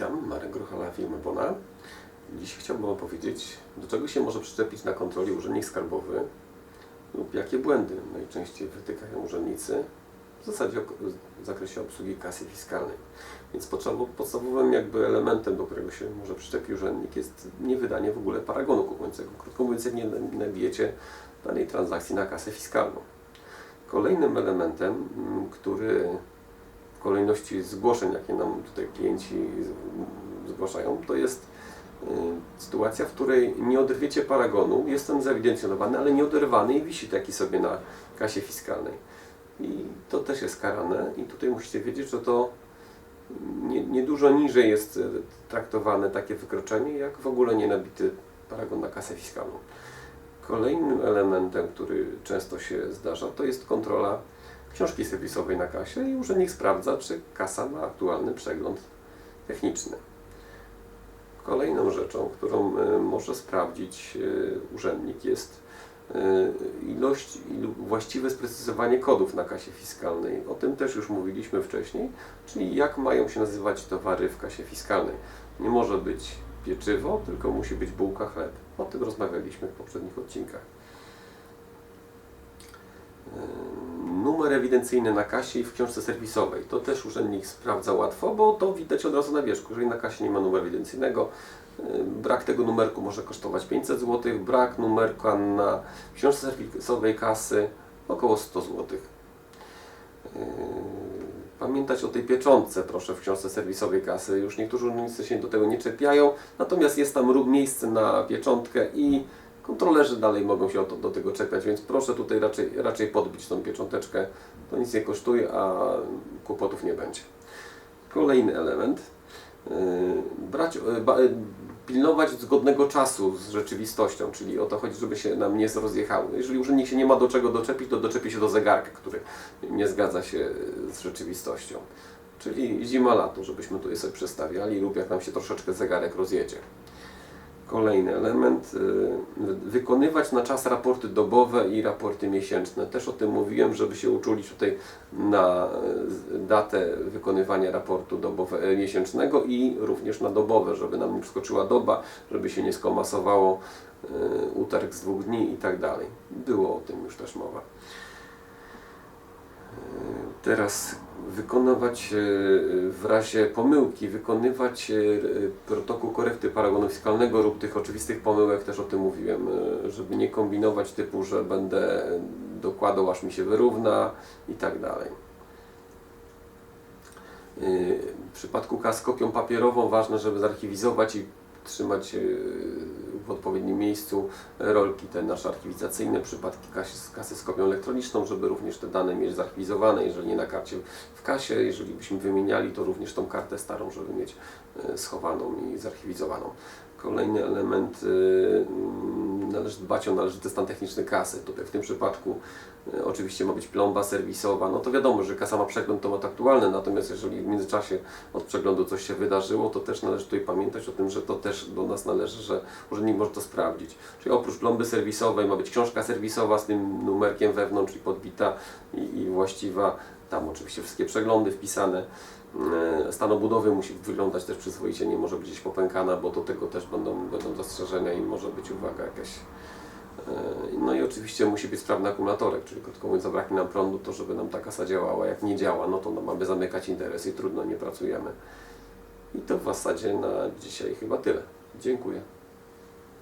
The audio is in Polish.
Witam, Marek Gruchala, firmy Bona. Dziś chciałbym opowiedzieć, do czego się może przyczepić na kontroli urzędnik skarbowy lub jakie błędy najczęściej wytykają urzędnicy w zasadzie w zakresie obsługi kasy fiskalnej. Więc podstawo- podstawowym jakby elementem, do którego się może przyczepić urzędnik jest niewydanie w ogóle paragonu kupującego. Krótko mówiąc, jak nie nabijecie danej transakcji na kasę fiskalną. Kolejnym elementem, mm, który kolejności zgłoszeń, jakie nam tutaj klienci zgłaszają, to jest y, sytuacja, w której nie oderwiecie paragonu, jest on zewidencjonowany, ale nie oderwany i wisi taki sobie na kasie fiskalnej. I to też jest karane i tutaj musicie wiedzieć, że to nie, nie niżej jest traktowane takie wykroczenie, jak w ogóle nie nabity paragon na kasę fiskalną. Kolejnym elementem, który często się zdarza, to jest kontrola książki serwisowej na kasie i urzędnik sprawdza, czy kasa ma aktualny przegląd techniczny. Kolejną rzeczą, którą e, może sprawdzić e, urzędnik jest e, ilość i właściwe sprecyzowanie kodów na kasie fiskalnej. O tym też już mówiliśmy wcześniej, czyli jak mają się nazywać towary w kasie fiskalnej. Nie może być pieczywo, tylko musi być bułka chleb. O tym rozmawialiśmy w poprzednich odcinkach. Numer ewidencyjny na kasie i w książce serwisowej. To też urzędnik sprawdza łatwo, bo to widać od razu na wierzchu. Jeżeli na kasie nie ma numeru ewidencyjnego, y, brak tego numerku może kosztować 500 zł, brak numerka na książce serwisowej kasy około 100 zł. Pamiętać o tej pieczątce proszę w książce serwisowej kasy. Już niektórzy urzędnicy się do tego nie czepiają, natomiast jest tam miejsce na pieczątkę i kontrolerzy dalej mogą się do tego czepiać, więc proszę tutaj raczej, raczej podbić tą piecząteczkę. To nic nie kosztuje, a kłopotów nie będzie. Kolejny element. Yy, brać, yy, yy, pilnować zgodnego czasu z rzeczywistością, czyli o to chodzi, żeby się nam nie rozjechały. Jeżeli urzędnik się nie ma do czego doczepić, to doczepi się do zegarka, który nie zgadza się z rzeczywistością. Czyli zima, lato, żebyśmy tutaj sobie przestawiali lub jak nam się troszeczkę zegarek rozjedzie. Kolejny element, y, wykonywać na czas raporty dobowe i raporty miesięczne. Też o tym mówiłem, żeby się uczulić tutaj na y, datę wykonywania raportu dobowe, e, miesięcznego i również na dobowe, żeby nam nie przeskoczyła doba, żeby się nie skomasowało y, utarg z dwóch dni i tak dalej. Było o tym już też mowa. Teraz wykonywać e, w razie pomyłki, wykonywać e, protokół korekty paragonu fiskalnego lub tych oczywistych pomyłek, też o tym mówiłem, e, żeby nie kombinować typu, że będę dokładał aż mi się wyrówna i tak dalej. W przypadku kas kopią papierową ważne, żeby zarchiwizować i trzymać w odpowiednim miejscu rolki te nasze archiwizacyjne, przypadki kasy, kasy z kopią elektroniczną, żeby również te dane mieć zarchiwizowane, jeżeli nie na karcie w kasie, jeżeli byśmy wymieniali, to również tą kartę starą, żeby mieć e, schowaną i zarchiwizowaną. Kolejny element, y, należy dbać o należyty stan techniczny kasy. Tutaj w tym przypadku y, oczywiście ma być plomba serwisowa. No to wiadomo, że kasa ma przegląd, to ma to aktualne, natomiast jeżeli w międzyczasie od przeglądu coś się wydarzyło, to też należy tutaj pamiętać o tym, że to też do nas należy, że urzędnik może to sprawdzić. Czyli oprócz plomby serwisowej ma być książka serwisowa z tym numerkiem wewnątrz i podbita i, i właściwa. Tam oczywiście wszystkie przeglądy wpisane. E, Stan obudowy musi wyglądać też przyzwoicie, nie może być gdzieś popękana, bo do tego też będą, będą zastrzeżenia i może być uwaga jakaś. E, No i oczywiście musi być sprawny akumulatorek, czyli krótko mówiąc zabraknie nam prądu, to żeby nam ta kasa działała. Jak nie działa, no to no, mamy zamykać interes i trudno, nie pracujemy. I to w zasadzie na dzisiaj chyba tyle. Dziękuję.